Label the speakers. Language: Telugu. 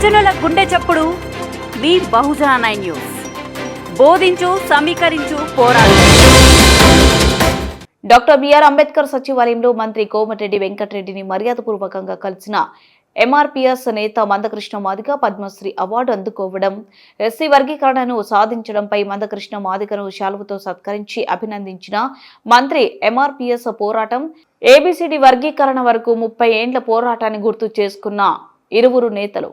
Speaker 1: ఎప్పుడు మీ బహుజన న్యూస్. బోధించు సమీకరించు పోరాడు.
Speaker 2: డాక్టర్ బిఆర్ అంబేద్కర్ సచివాలయంలో మంత్రి కోమటిరెడ్డి వెంకటరెడ్డిని మర్యాదపూర్వకంగా కలిసిన ఎంఆర్పీఎస్ నేత మందకృష్ణ మాదిగ పద్మశ్రీ అవార్డు అందుకోవడం ఎస్సీ వర్గీకరణను సాధించడంపై మందకృష్ణ మాదిగను శాలువతో సత్కరించి అభినందించిన మంత్రి ఎంఆర్పీఎస్ పోరాటం ఏబిసిడి వర్గీకరణ వరకు ముప్పై ఏండ్ల పోరాటాన్ని గుర్తు చేసుకున్న ఇరువురు నేతలు.